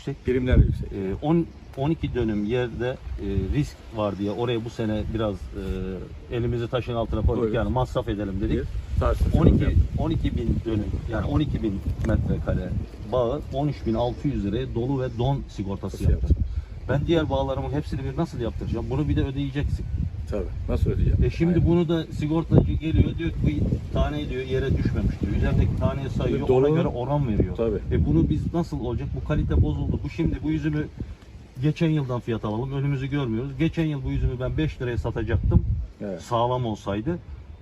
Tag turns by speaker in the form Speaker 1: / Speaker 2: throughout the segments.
Speaker 1: yüksek.
Speaker 2: Primler yüksek.
Speaker 1: Ee, 10 12 dönüm yerde e, risk var diye oraya bu sene biraz e, elimizi taşın altına koyduk
Speaker 2: Koyduk.
Speaker 1: yani masraf edelim dedik.
Speaker 2: Bir tahsis
Speaker 1: 12
Speaker 2: yaptık.
Speaker 1: 12 bin dönüm yani 12 bin metrekare bağı 13.600 liraya dolu ve don sigortası yaptım. Ben diğer bağlarımın hepsini bir nasıl yaptıracağım? Bunu bir de ödeyeceksin.
Speaker 2: Tabii. Nasıl ödeyeceğim?
Speaker 1: E şimdi
Speaker 2: Aynen.
Speaker 1: bunu da sigortacı geliyor diyor ki bu tane diyor yere düşmemiş diyor. Üzerindeki taneyi sayıyor
Speaker 2: Dolu-
Speaker 1: ona göre oran veriyor.
Speaker 2: Tabii.
Speaker 1: E bunu biz nasıl olacak? Bu kalite bozuldu. Bu şimdi bu yüzümü geçen yıldan fiyat alalım. Önümüzü görmüyoruz. Geçen yıl bu yüzümü ben 5 liraya satacaktım.
Speaker 2: Evet.
Speaker 1: Sağlam olsaydı.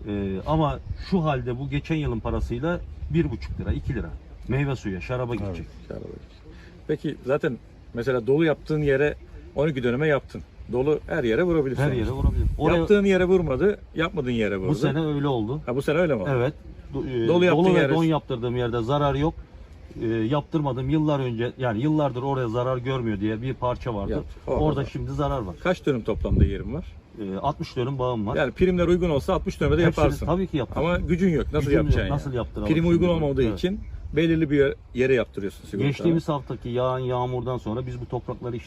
Speaker 1: E, ama şu halde bu geçen yılın parasıyla 1,5 lira 2 lira. Meyve suyu şaraba
Speaker 2: Evet,
Speaker 1: gidecek.
Speaker 2: kâr alır. Peki zaten mesela dolu yaptığın yere 12 döneme yaptın. Dolu her yere vurabilir.
Speaker 1: Her yere vurabilir. Oraya,
Speaker 2: Yaptığın yere vurmadı, yapmadığın yere vurdu.
Speaker 1: bu sene öyle oldu.
Speaker 2: Ha bu sene öyle mi oldu?
Speaker 1: Evet. Do- e,
Speaker 2: Dolu yaptığın
Speaker 1: ve
Speaker 2: yerde-
Speaker 1: don yaptırdığım yerde zarar yok. E, yaptırmadım yıllar önce yani yıllardır oraya zarar görmüyor diye bir parça vardı.
Speaker 2: Yaptı. O-
Speaker 1: Orada
Speaker 2: o-
Speaker 1: şimdi zarar var.
Speaker 2: Kaç dönüm toplamda yerim var?
Speaker 1: E, 60 dönüm bağım var.
Speaker 2: Yani primler uygun olsa 60 döneme de
Speaker 1: Hepsini
Speaker 2: yaparsın.
Speaker 1: Tabii ki yaptım.
Speaker 2: Ama gücün yok. Nasıl
Speaker 1: Gücüm yok.
Speaker 2: yapacaksın
Speaker 1: Nasıl
Speaker 2: yani?
Speaker 1: yaptıralım
Speaker 2: Prim uygun olmadığı
Speaker 1: Evet.
Speaker 2: için belirli bir yer- yere yaptırıyorsun sigortanı.
Speaker 1: Geçtiğimiz haftaki yağan yağmurdan sonra biz bu toprakları işlem